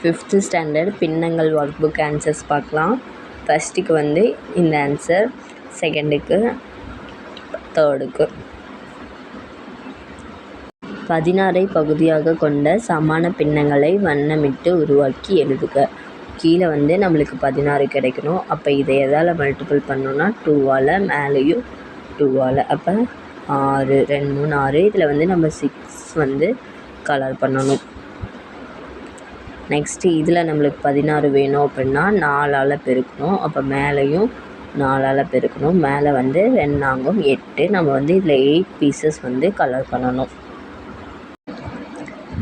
Fifth standard பின்னங்கள் work book answers பார்க்கலாம். ஃபஸ்ட்டுக்கு வந்து இந்த ஆன்சர் செகண்டுக்கு தேர்டுக்கு பதினாறை பகுதியாக கொண்ட சமான பின்னங்களை வண்ணமிட்டு உருவாக்கி எழுதுக. கீழே வந்து நம்மளுக்கு பதினாறு கிடைக்கணும். அப்போ இதை எதால் மல்டிபிள் பண்ணோன்னா டூவால் மேலேயும் டூவால் அப்போ ஆறு ரெண்டு மூணு ஆறு. இதில் வந்து நம்ம சிக்ஸ் வந்து கலர் பண்ணணும். நெக்ஸ்ட்டு இதில் நம்மளுக்கு பதினாறு வேணும் அப்படின்னா நாலால் பெருக்கணும். அப்போ மேலேயும் நாலால் பெருக்கணும். மேலே வந்து ரெண்டாங்கும் எட்டு. நம்ம வந்து இதில் எயிட் பீசஸ் வந்து கலர் பண்ணணும்.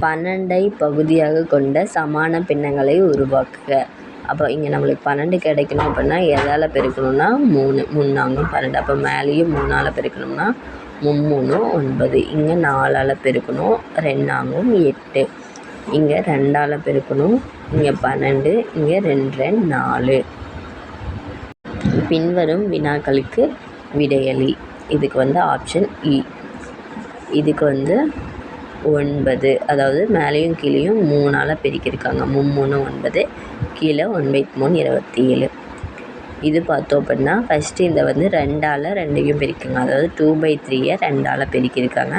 பன்னெண்டை பகுதியாக கொண்ட சமான பின்னங்களை உருவாக்குக. அப்போ இங்கே நம்மளுக்கு பன்னெண்டு கிடைக்கணும் அப்படின்னா எதால் பெருக்கணும்னா மூணு மூணாங்கும் பன்னெண்டு. அப்போ மேலேயும் மூணால் பெருக்கணும்னா மும்மூணு ஒன்பது. இங்கே நாலால் பெருக்கணும். ரெண்டாங்கும் எட்டு. இங்கே ரெண்டால் பெருக்கணும். இங்கே பன்னெண்டு இங்கே ரெண்டு ரெண்டு நாலு. பின்வரும் வினாக்களுக்கு விடையளி. இதுக்கு வந்து ஆப்ஷன் இ e. இதுக்கு வந்து ஒன்பது. அதாவது மேலேயும் கீழேயும் மூணால் பெருக்கியிருக்காங்க. மும்மூணு ஒன்பது. கீழே ஒன் பை மூணு இருபத்தி ஏழு இது பார்த்தோம் அப்படின்னா ஃபஸ்ட்டு இந்த வந்து ரெண்டால் ரெண்டையும் பெருக்குங்க. அதாவது டூ பை த்ரீயை ரெண்டால் பெருக்கியிருக்காங்க.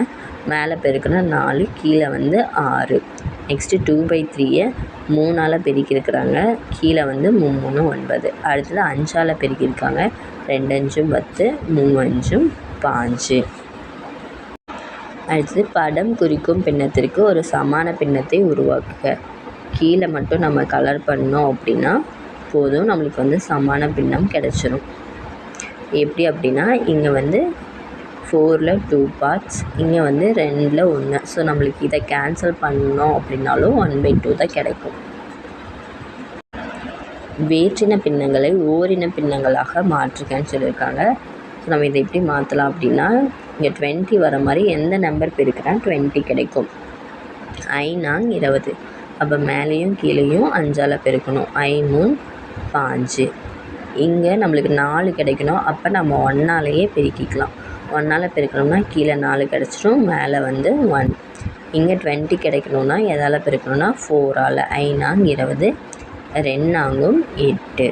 மேலே பெருக்குனா நாலு கீழே வந்து ஆறு. நெக்ஸ்ட்டு டூ பை த்ரீயை மூணால் பெருக்கியிருக்கிறாங்க. கீழே வந்து மும்மூணு ஒன்பது. அடுத்தது அஞ்சால் பெருக்கியிருக்காங்க. ரெண்டு அஞ்சும் பத்து மூணு அஞ்சும் பாஞ்சு. அடுத்தது படம் குறிக்கும் பின்னத்திற்கு ஒரு சமான பின்னத்தை உருவாக்குக. கீழே மட்டும் நம்ம கலர் பண்ணோம் அப்படின்னா போதும். நம்மளுக்கு வந்து சமான பின்னம் கிடச்சிரும். எப்படி அப்படின்னா இங்கே வந்து ஃபோரில் டூ பார்ட்ஸ் இங்கே வந்து ரெண்டில் ஒன்று ஸோ நம்மளுக்கு இதை கேன்சல் பண்ணோம் அப்படின்னாலும் ஒன் பை டூ தான் கிடைக்கும். வேற்றின பின்னங்களை ஓரின பின்னங்களாக மாற்றுக்கன்னு சொல்லியிருக்காங்க. ஸோ நம்ம இதை எப்படி மாற்றலாம் அப்படின்னா இங்கே டுவெண்ட்டி வர மாதிரி எந்த நம்பர் பெருக்கினா டுவெண்ட்டி கிடைக்கும். ஐநாங் இருபது. அப்போ மேலேயும் கீழேயும் அஞ்சால் பெருக்கணும். ஐ மூணு பாஞ்சு. இங்கே நம்மளுக்கு நாலு கிடைக்கணும். அப்போ நம்ம ஒன்னாலேயே பெருக்கிக்கலாம். ஒன்னால் பெருக்கணும்னா கீழே நாலு கிடச்சிரும் மேலே வந்து ஒன் இங்கே டுவெண்ட்டி கிடைக்கணும்னா எதால் பெருக்கணும்னா ஃபோரால் ஐநாங் இருபது ரெண்டாங்கும் எட்டு.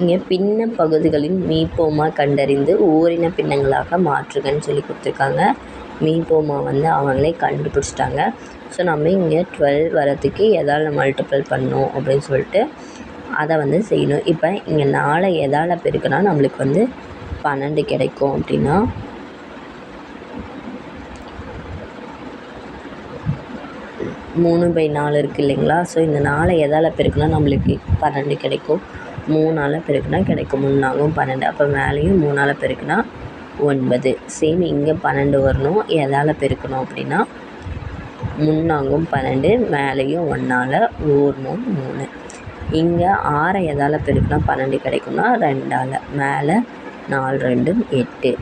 இங்கே பின்ன பகுதிகளின் மீப்போமா கண்டறிந்து ஓரின பின்னங்களாக மாற்றுகன்னு சொல்லி கொடுத்துருக்காங்க. மீப்போமா வந்து அவங்களே கண்டுபிடிச்சிட்டாங்க. ஸோ நம்ம இங்கே டுவெல் வரத்துக்கு எதால் மல்டிப்பிள் பண்ணணும் அப்படின்னு சொல்லிட்டு அதை வந்து செய்யணும். இப்போ இங்கே நாளை எதால் பெருக்கினா நம்மளுக்கு வந்து பன்னெண்டு கிடைக்கும் அப்படின்னா. மூணு பை நாலு இருக்குது இல்லைங்களா? ஸோ இந்த நாளை எதால் பெருக்குனா நம்மளுக்கு பன்னெண்டு கிடைக்கும். மூணால் பெருக்குனா கிடைக்கும். மூணாகும் பன்னெண்டு. அப்போ மேலேயும் மூணால் பெருக்குனா ஒன்பது. சேம் இங்கே பன்னெண்டு வரணும். எதால் பெருக்கணும் அப்படின்னா முன்னாங்கும் பன்னெண்டு மேலேயும் ஒன்றால் ஓர் மூணு மூணு. இங்கே ஆறை எதால் பெருக்கினா பன்னெண்டு கிடைக்கும்னா ரெண்டால். மேலே நாலு ரெண்டும் எட்டு.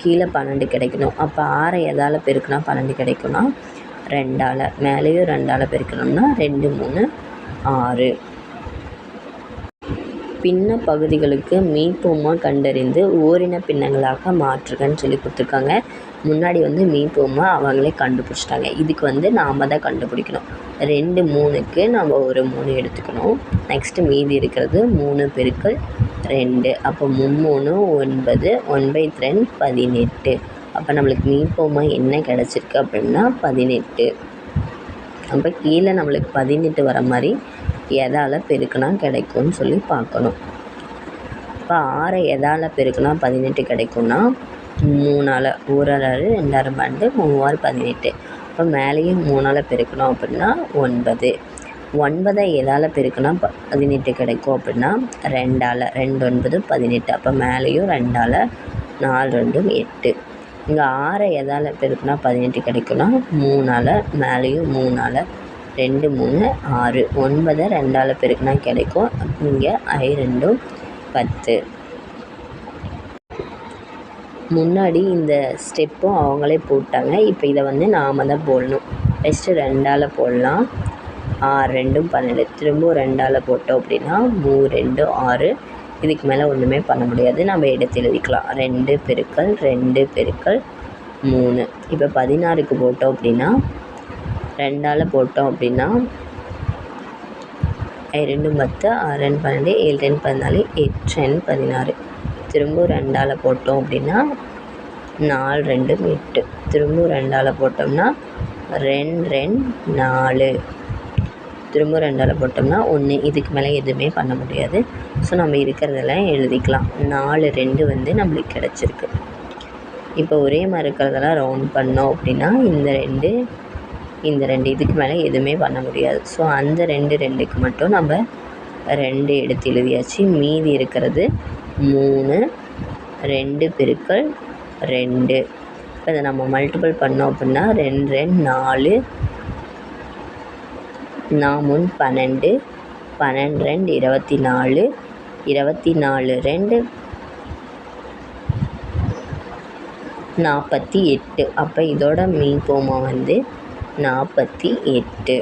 கீழே பன்னெண்டு கிடைக்கணும். அப்போ ஆறை எதால் பெருக்கினா பன்னெண்டு கிடைக்கும்னா ரெண்டால். மேலேயும் ரெண்டால் பெருக்கணும்னா ரெண்டு மூணு ஆறு. பின்ன பகுதிகளுக்கு மீப்போமா கண்டறிந்து ஓரின பின்னங்களாக மாற்றுகன்னு சொல்லி கொடுத்துருக்காங்க. முன்னாடி வந்து மீப்போமா அவங்களே கண்டுபிடிச்சிட்டாங்க. இதுக்கு வந்து நாம் தான் கண்டுபிடிக்கணும். ரெண்டு மூணுக்கு நம்ம ஒரு மூணு எடுத்துக்கணும். நெக்ஸ்ட்டு மீதி இருக்கிறது மூணு பெருக்கள் ரெண்டு. அப்போ மும்மூணு ஒன்பது ஒன் பை ரெண்டு பதினெட்டு. அப்போ நம்மளுக்கு மீப்போமா என்ன கிடச்சிருக்கு அப்படின்னா பதினெட்டு. அப்போ கீழே நம்மளுக்கு பதினெட்டு வர மாதிரி எதால் பெருக்குனா கிடைக்கும்னு சொல்லி பார்க்கணும். இப்போ ஆறை எதால் பெருக்குனா பதினெட்டு கிடைக்கும்னா மூணால் ஊரால் ரெண்டாயிரம் பன்னெண்டு மூவாறு பதினெட்டு. இப்போ மேலேயும் மூணால் பெருக்கணும் அப்படின்னா ஒன்பது. ஒன்பதை எதால் பெருக்குனா ப பதினெட்டு கிடைக்கும் அப்படின்னா ரெண்டால் ரெண்டு ஒன்பது பதினெட்டு. அப்போ மேலேயும் ரெண்டால் நாலு ரெண்டும் எட்டு. இங்கே ஆறை எதால் பெருக்குனா பதினெட்டு கிடைக்கும்னா மூணால் மேலேயும் மூணால் ரெண்டு மூணு ஆறு. ஒன்பதை ரெண்டால் பெருக்கினா கிடைக்கும். இங்கே ஐ ரெண்டும் பத்து. முன்னாடி இந்த ஸ்டெப்பும் அவங்களே போட்டாங்க. இப்போ இதை வந்து நாம் தான் போடணும். ஃபஸ்ட்டு ரெண்டால் போடலாம். ஆறு ரெண்டும் பன்னெண்டு. திரும்பவும் ரெண்டால் போட்டோம் அப்படின்னா மூணு ரெண்டு ஆறு. இதுக்கு மேலே ஒன்றுமே பண்ண முடியாது. நம்ம எடுத்து எழுதிக்கலாம். ரெண்டு பெருக்கள் ரெண்டு பெருக்கள் மூணு. இப்போ பதினாறுக்கு போட்டோம் அப்படின்னா ரெண்டால் போட்டோம் அப்படின்னா ரெண்டும் பத்து ஆறு ரெண்டு பன்னெண்டு ஏழு ரெண்டு பதினாலு எட்டு ரெண்டு பதினாறு. திரும்ப ரெண்டால் போட்டோம் அப்படின்னா நாலு ரெண்டு எட்டு. திரும்ப ரெண்டால் போட்டோம்னா ரெண்டு ரெண்டு நாலு. திரும்ப ரெண்டால் போட்டோம்னா ஒன்று இதுக்கு மேலே எதுவுமே பண்ண முடியாது. ஸோ நம்ம இருக்கிறதெல்லாம் எழுதிக்கலாம். நாலு ரெண்டு வந்து நம்மளுக்கு கிடச்சிருக்கு. இப்போ ஒரே மாதிரி இருக்கிறதெல்லாம் ரவுண்ட் பண்ணோம் அப்படின்னா இந்த ரெண்டு இந்த ரெண்டு இதுக்கு மேலே எதுவுமே பண்ண முடியாது. ஸோ அந்த ரெண்டு ரெண்டுக்கு மட்டும் நம்ம ரெண்டு எடுத்து எழுதியாச்சு. மீதி இருக்கிறது மூணு. ரெண்டு பெருக்கல் ரெண்டு. இப்போ இதை நம்ம மல்டிபிள் பண்ணோம் அப்படின்னா ரெண்டு ரெண்டு நாலு. நாமுன் பன்னெண்டு பன்னெண்டு ரெண்டு இருபத்தி நாலு இருபத்தி நாலு ரெண்டு. நாற்பத்தி எட்டு. அப்போ இதோட மீன் போமா வந்து நாற்பத்தி எட்டு.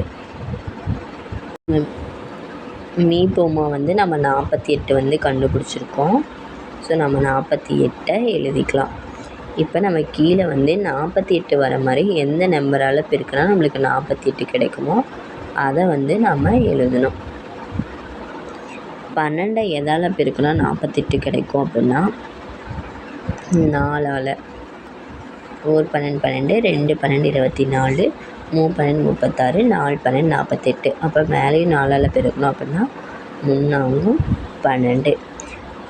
மீ போமா வந்து நம்ம நாற்பத்தி எட்டு வந்து கண்டுபிடிச்சிருக்கோம். ஸோ நம்ம நாற்பத்தி எட்டை எழுதிக்கலாம். இப்போ நம்ம கீழே வந்து நாற்பத்தி எட்டு வர மாதிரி எந்த நம்பரால் பெருக்கினா நம்மளுக்கு நாற்பத்தி எட்டு கிடைக்குமோ அதை வந்து நம்ம எழுதணும். பன்னெண்டை எதால் பெருக்கினா நாற்பத்தெட்டு கிடைக்கும் அப்படின்னா நாலால். ஒரு பன்னெண்டு பன்னெண்டு ரெண்டு பன்னெண்டு இருபத்தி நாலு மூணு பன்னெண்டு முப்பத்தாறு நாலு பன்னெண்டு நாற்பத்தெட்டு அப்போ மேலேயும் நாலால் பெருக்கணும் அப்படின்னா முன்னாங்கும் பன்னெண்டு.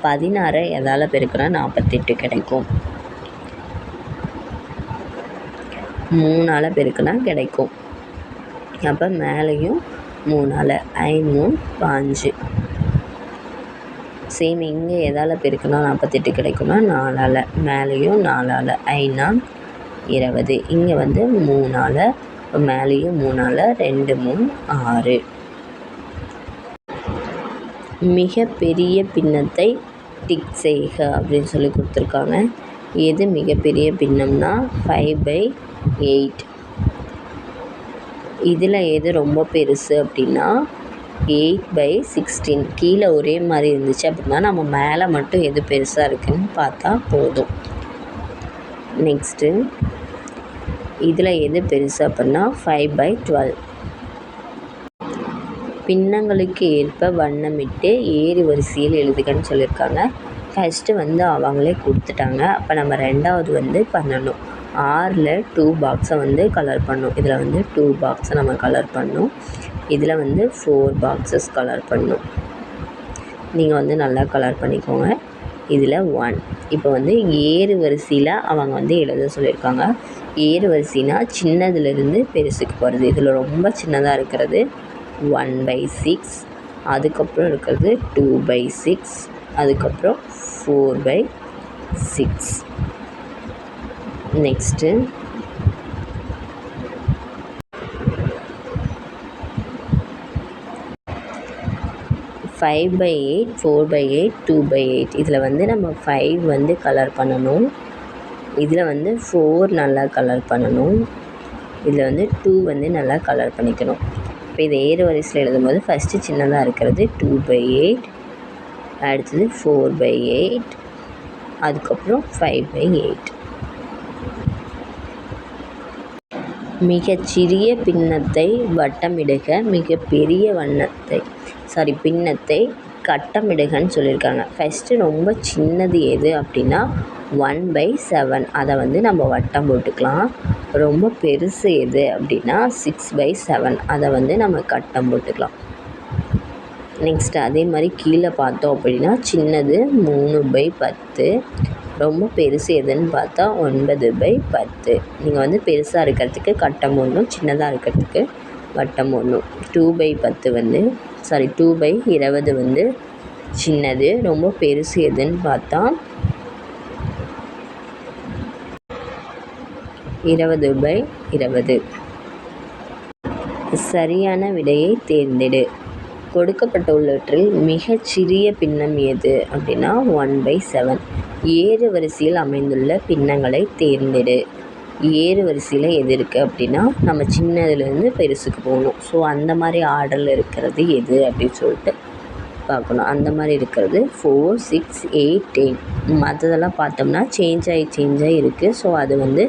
பதினாறை எதால் பெருக்கினா நாற்பத்தெட்டு கிடைக்கும். மூணால் பெருக்கினா கிடைக்கும். அப்போ மேலேயும் மூணால் ஐமூணு பாஞ்சு. சேம் இங்கே எதால் பெருக்கினா நாற்பத்தெட்டு கிடைக்கும்னா நாலால் மேலேயும் நாலால் ஐநா இருபது. இங்கே வந்து மூணால் மேலேயும் மூணால் ரெண்டு மூணு ஆறு. மிக பெரிய பின்னத்தை டிக் செய்க அப்படின்னு சொல்லி கொடுத்துருக்காங்க. எது மிகப்பெரிய பின்னம்னா ஃபைவ் பை எயிட் இதில் எது ரொம்ப பெருசு அப்படின்னா எயிட் பை சிக்ஸ்டீன் கீழே ஒரே மாதிரி இருந்துச்சு அப்படின்னா நம்ம மேலே மட்டும் எது பெருசாக இருக்குதுன்னு பார்த்தா போதும். நெக்ஸ்ட்டு இதில் எது பெருசு அப்படின்னா ஃபைவ் பை டுவெல் பின்னங்களுக்கு ஏற்ப வண்ணமிட்டு ஏறு வரிசையில் எழுதுகன்னு சொல்லியிருக்காங்க ஃபஸ்ட்டு வந்து அவங்களே கொடுத்துட்டாங்க. அப்போ நம்ம ரெண்டாவது வந்து பண்ணணும். ஆறில் டூ பாக்ஸை வந்து கலர் பண்ணணும் இதில் வந்து டூ பாக்ஸை நம்ம கலர் பண்ணும். இதில் வந்து ஃபோர் பாக்ஸஸ் கலர் பண்ணணும் நீங்கள் வந்து நல்லா கலர் பண்ணிக்கோங்க. இதில் ஒன் இப்போ வந்து ஏறு வரிசையில் அவங்க வந்து எழுத சொல்லியிருக்காங்க ஏறு வரிசைனா சின்னதுலேருந்து பெருசுக்கு போகிறது இதில் ரொம்ப சின்னதாக இருக்கிறது. ஒன் பை சிக்ஸ் அதுக்கப்புறம் இருக்கிறது டூ பை சிக்ஸ் அதுக்கப்புறம் four by six next five by eight four by eight two by eight இதில் வந்து நம்ம ஃபைவ் வந்து கலர் பண்ணணும். இதில் வந்து ஃபோர் நல்லா கலர் பண்ணணும். இதில் வந்து டூ வந்து நல்லா கலர் பண்ணிக்கணும். இப்போ இதை ஏறு வரிசையில் எழுதும்போது ஃபஸ்ட்டு சின்னதாக இருக்கிறது டூ பை எயிட் அடுத்தது ஃபோர் பை எயிட் அதுக்கப்புறம் ஃபைவ் பை எயிட் மிகச்சிறிய பின்னத்தை வட்டமிடுக மிகப்பெரிய வண்ணத்தை சாரி பின்னத்தை கட்டமிடுகன்னு சொல்லியிருக்காங்க. ஃபஸ்ட்டு ரொம்ப சின்னது எது அப்படின்னா ஒன் பை செவன் அதை வந்து நம்ம வட்டம் போட்டுக்கலாம். ரொம்ப பெருசு எது அப்படின்னா சிக்ஸ் பை செவன் அதை வந்து நம்ம கட்டம் போட்டுக்கலாம். நெக்ஸ்ட்டு அதே மாதிரி கீழே பார்த்தோம் அப்படின்னா சின்னது மூணு பை பத்து. ரொம்ப பெருசு எதுன்னு பார்த்தா ஒன்பது பை பத்து. நீங்கள் வந்து பெருசாக இருக்கிறதுக்கு கட்டம் ஒன்றும் சின்னதாக இருக்கிறதுக்கு வட்டம் ஒன்றும் டூ பை பத்து வந்து சாரி டூ பை இருபது வந்து சின்னது ரொம்ப பெருசு எதுன்னு பார்த்தா இருபது பை இருபது. சரியான விடையை தேர்ந்தெடு. கொடுக்கப்பட்டுள்ளவற்றில் மிகச் சிறிய பின்னம் எது அப்படின்னா ஒன் பை செவன் ஏறு வரிசையில் அமைந்துள்ள பின்னங்களை தேர்ந்தெடு. ஏறு வரிசையில் எது இருக்குது அப்படின்னா நம்ம சின்னதுலேருந்து பெருசுக்கு போகணும். ஸோ அந்த மாதிரி ஆர்டரில் இருக்கிறது எது அப்படின்னு சொல்லிட்டு பார்க்கணும். அந்த மாதிரி இருக்கிறது ஃபோர் சிக்ஸ் எயிட் டென் மற்றதெல்லாம் பார்த்தோம்னா சேஞ்ச் ஆகி சேஞ்ச் ஆகி இருக்குது ஸோ அது வந்து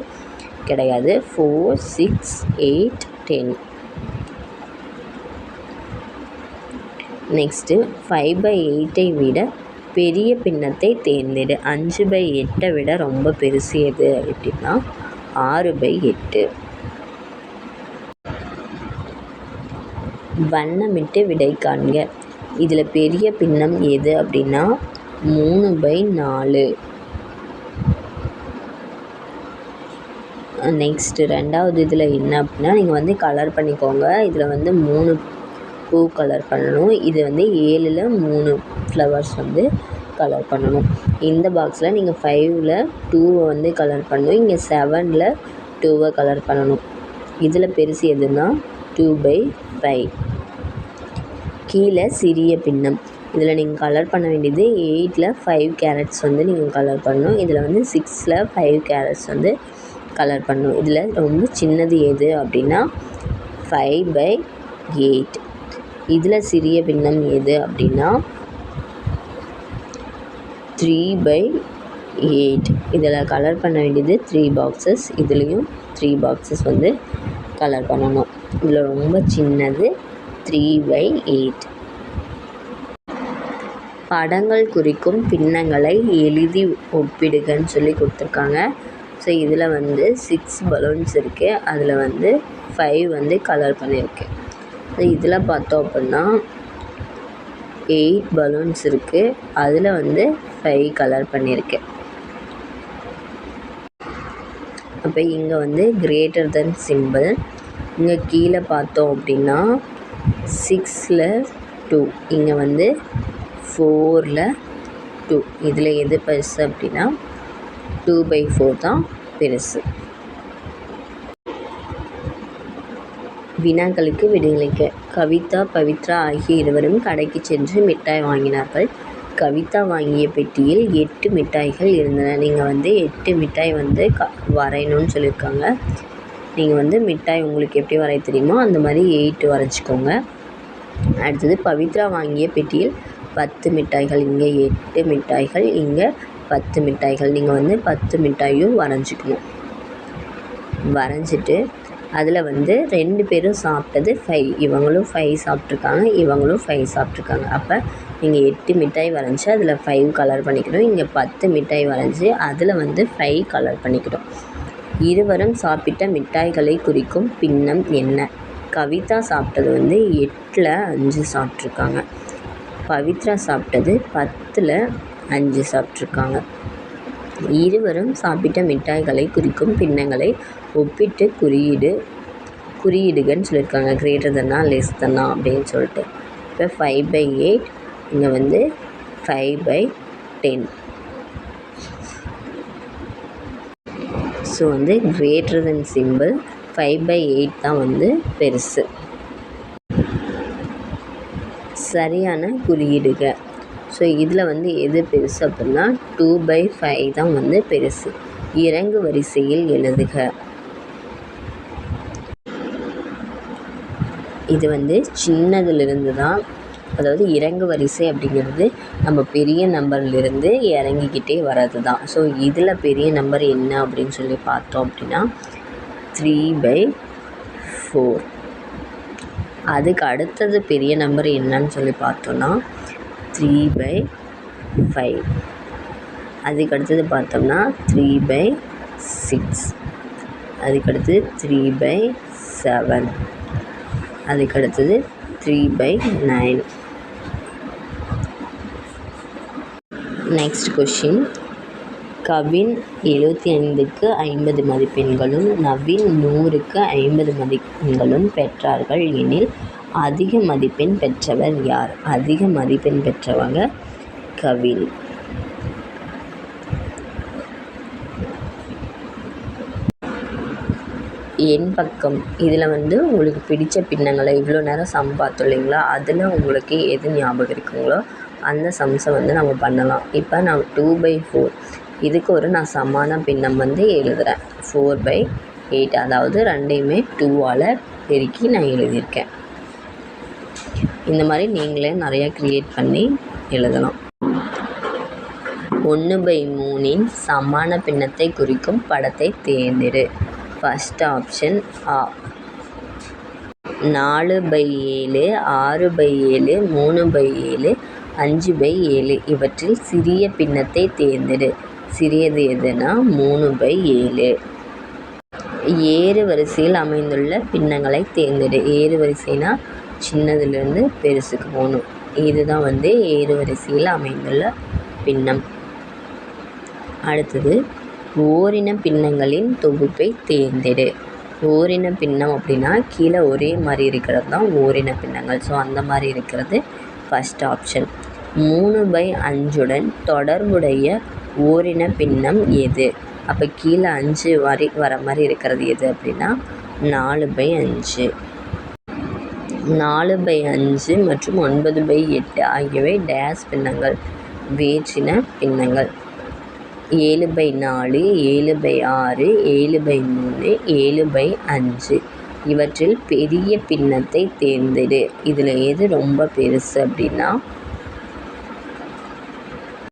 கிடையாது. Four six eight ten next five by எயிட்டை விட பெரிய பின்னத்தை தேர்ந்தெடு. அஞ்சு பை எட்டை விட ரொம்ப பெருசு எது அப்படின்னா ஆறு பை எட்டு. வண்ணமிட்டு விடை காண்க. இதில் பெரிய பின்னம் எது அப்படின்னா மூணு பை நாலு. நெக்ஸ்ட்டு ரெண்டாவது இதில் என்ன அப்படின்னா நீங்கள் வந்து கலர் பண்ணிக்கோங்க. இதில் வந்து மூணு பூ கலர் பண்ணணும். இது வந்து ஏழில் மூணு ஃப்ளவர்ஸ் வந்து கலர் பண்ணணும். இந்த பாக்ஸில் நீங்கள் ஃபைவ்ல டூவை வந்து கலர் பண்ணணும். இங்கே செவனில் டூவை கலர் பண்ணணும். இதில் பெருசு எதுன்னா டூ பை ஃபைவ் கீழே சிறிய பின்னம். இதில் நீங்கள் கலர் பண்ண வேண்டியது எயிட்டில் ஃபைவ் கேரட்ஸ் வந்து நீங்கள் கலர் பண்ணணும். இதில் வந்து சிக்ஸில் ஃபைவ் கேரட்ஸ் வந்து கலர் பண்ணணும். இதில் ரொம்ப சின்னது எது அப்படின்னா ஃபைவ் பை எயிட் இதில் சிறிய பின்னம் எது அப்படின்னா த்ரீ பை எயிட் இதில் கலர் பண்ண வேண்டியது த்ரீ பாக்ஸஸ் இதுலேயும் த்ரீ பாக்ஸஸ் வந்து கலர் பண்ணணும். இதில் ரொம்ப சின்னது த்ரீ பை எயிட் படங்கள் குறிக்கும் பின்னங்களை எழுதி ஒப்பிடுகன்னு சொல்லி கொடுத்துருக்காங்க. ஸோ இதில் வந்து சிக்ஸ் பலூன்ஸ் இருக்குது அதில் வந்து ஃபைவ் வந்து கலர் பண்ணியிருக்கு. ஸோ இதில் பார்த்தோம் அப்படின்னா எயிட் பலூன்ஸ் இருக்குது அதில் வந்து ஃபைவ் கலர் பண்ணியிருக்கேன் அப்போ இங்கே வந்து கிரேட்டர் தென் சிம்பிள் இங்கே கீழே பார்த்தோம் அப்படின்னா சிக்ஸில் டூ இங்கே வந்து ஃபோரில் டூ இதில் எது பெருசு அப்படின்னா டூ பை ஃபோர் தான் பெருசு. வினாக்களுக்கு விடையளிக்க. கவிதா பவித்ரா ஆகிய இருவரும் கடைக்கு சென்று மிட்டாய் வாங்கினார்கள். கவிதா வாங்கிய பெட்டியில் எட்டு மிட்டாய்கள் இருந்தன. நீங்கள் வந்து எட்டு மிட்டாய் வந்து க வரையணும்னு சொல்லியிருக்காங்க. நீங்கள் வந்து மிட்டாய் உங்களுக்கு எப்படி வரைய தெரியுமோ அந்த மாதிரி எயிட்டு வரைச்சிக்கோங்க அடுத்தது பவித்ரா வாங்கிய பெட்டியில் பத்து மிட்டாய்கள் இங்கே எட்டு மிட்டாய்கள் இங்கே பத்து மிட்டாய்கள். நீங்கள் வந்து பத்து மிட்டாயும் வரைஞ்சிக்கணும். வரைஞ்சிட்டு அதில் வந்து ரெண்டு பேரும் சாப்பிட்டது ஃபைவ் இவங்களும் ஃபைவ் சாப்பிட்ருக்காங்க இவங்களும் ஃபைவ் சாப்பிட்ருக்காங்க அப்போ நீங்கள் எட்டு மிட்டாய் வரைஞ்சி அதில் ஃபைவ் கலர் பண்ணிக்கணும் இங்கே பத்து மிட்டாய் வரைஞ்சி அதில் வந்து ஃபைவ் கலர் பண்ணிக்கணும் இருவரும் சாப்பிட்ட மிட்டாய்களை குறிக்கும் பின்னம் என்ன? கவிதா சாப்பிட்டது வந்து எட்டில் அஞ்சு சாப்பிட்ருக்காங்க பவித்ரா சாப்பிட்டது பத்தில் அஞ்சு சாப்பிட்ருக்காங்க இருவரும் சாப்பிட்ட மிட்டாய்களை குறிக்கும் பின்னங்களை ஒப்பிட்டு குறியீடு குறியீடுகன்னு சொல்லியிருக்காங்க. கிரேட்டர் தன்னா லெஸ் தன்னா அப்படின்னு சொல்லிட்டு. இப்போ ஃபைவ் பை எயிட் இங்கே வந்து ஃபைவ் பை டென் ஸோ வந்து greater than simple five by eight தான் வந்து பெருசு. சரியான குறியீடுக ஸோ இதில் வந்து எது பெருசு அப்படின்னா டூ பை ஃபைவ் தான் வந்து பெருசு. இறங்கு வரிசையில் எழுதுக. இது வந்து சின்னதுலேருந்து தான் அதாவது இறங்கு வரிசை அப்படிங்கிறது நம்ம பெரிய நம்பர்லேருந்து இறங்கிக்கிட்டே வர்றது தான் ஸோ இதில் பெரிய நம்பர் என்ன அப்படின்னு சொல்லி பார்த்தோம் அப்படின்னா த்ரீ பை ஃபோர் அதுக்கு அடுத்தது பெரிய நம்பர் என்னன்னு சொல்லி பார்த்தோன்னா த்ரீ பை ஃபைவ் அதுக்கு அடுத்தது பார்த்தோம்னா த்ரீ பை சிக்ஸ் அதுக்கடுத்து த்ரீ பை செவன் அதுக்கடுத்தது three by nine next question given எழுபத்தி ஐந்துக்கு ஐம்பது மதிப்பெண்களும் நவீன் நூறுக்கு ஐம்பது மதிப்பெண்களும் பெற்றார்கள் எனில் அதிக மதிப்பெண் பெற்றவர் யார்? அதிக மதிப்பெண் பெற்றவங்க கவின். என் பக்கம். இதில் வந்து உங்களுக்கு பிடித்த பின்னங்களை இவ்வளோ நேரம் சம் பார்த்தோம் இல்லைங்களா? அதில் உங்களுக்கு எது ஞாபகம் இருக்குங்களோ அந்த சம்ஸை வந்து நம்ம பண்ணலாம். இப்போ நான் டூ பை ஃபோர் இதுக்கு ஒரு நான் சமான பின்னம் வந்து எழுதுகிறேன் ஃபோர் பை எயிட் அதாவது ரெண்டையுமே டூவால் பெருக்கி நான் எழுதியிருக்கேன். இந்த மாதிரி நீங்களே நிறையா க்ரியேட் பண்ணி எழுதலாம். ஒன்று பை மூணின் சமான பின்னத்தை குறிக்கும் படத்தை தேர்ந்தெடு. ஃபஸ்ட் ஆப்ஷன் ஆ நாலு பை ஏழு ஆறு பை ஏழு மூணு பை ஏழு அஞ்சு பை ஏழு. இவற்றில் சிறிய பின்னத்தை தேர்ந்தெடு. சிறியது எதுனா மூணு பை ஏழு. ஏறு வரிசையில் அமைந்துள்ள பின்னங்களை தேர்ந்தெடு. ஏறு வரிசைனா சின்னதுலேருந்து பெருசுக்கு போகணும். இதுதான் வந்து ஏறு வரிசையில் அமைந்துள்ள பின்னம். அடுத்தது ஓரின பின்னங்களின் தொகுப்பை தேர்ந்தெடு. ஓரின பின்னம் அப்படின்னா கீழே ஒரே மாதிரி இருக்கிறது தான் ஓரின பின்னங்கள். ஸோ அந்த மாதிரி இருக்கிறது ஃபஸ்ட் ஆப்ஷன் மூணு பை அஞ்சுடன் தொடர்புடைய ஓரின பின்னம் எது? அப்போ கீழே அஞ்சு வரி வர மாதிரி இருக்கிறது எது அப்படின்னா நாலு பை அஞ்சு. நாலு பை அஞ்சு மற்றும் ஒன்பது பை எட்டு ஆகியவை டேஸ் பின்னங்கள் வேற்றின பின்னங்கள். ஏழு பை நாலு ஏழு பை ஆறு ஏழு பை மூணு ஏழு பை அஞ்சு. இவற்றில் பெரிய பின்னத்தை தேர்ந்தெடு. இதில் எது ரொம்ப பெருசு அப்படின்னா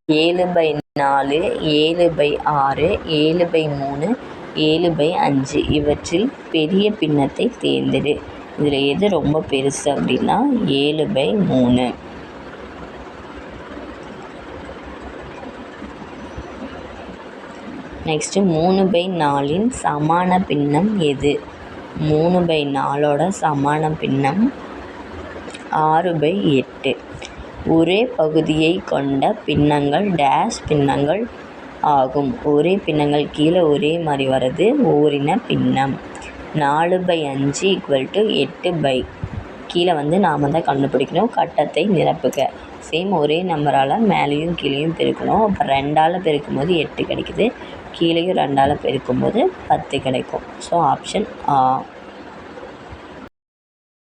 ஏழு பை நாலு ஏழு பை ஆறு ஏழு பை மூணு ஏழு பை அஞ்சு. இவற்றில் பெரிய பின்னத்தை தேர்ந்தெடு. இதில் எது ரொம்ப பெருசு அப்படின்னா ஏழு பை மூணு. நெக்ஸ்ட்டு மூணு பை நாலின் சமான பின்னம் எது? மூணு பை நாலோட சமான பின்னம் ஆறு பை எட்டு. ஒரே பகுதியை கொண்ட பின்னங்கள் டேஷ் பின்னங்கள் ஆகும். ஒரே பின்னங்கள் கீழே ஒரே மாதிரி வர்றது ஓரின பின்னம். நாலு பை அஞ்சு ஈக்குவல் டு எட்டு பை. கீழே வந்து நாம் தான் கண்டுபிடிக்கணும். கட்டத்தை நிரப்புக. சேம் ஒரே நம்பரால் மேலேயும் கீழேயும் பெருக்கணும். அப்போ ரெண்டால் பெருக்கும் போது எட்டு கிடைக்குது. கீழேயும் ரெண்டால் பெருக்கும்போது பத்து கிடைக்கும். ஸோ ஆப்ஷன் ஆ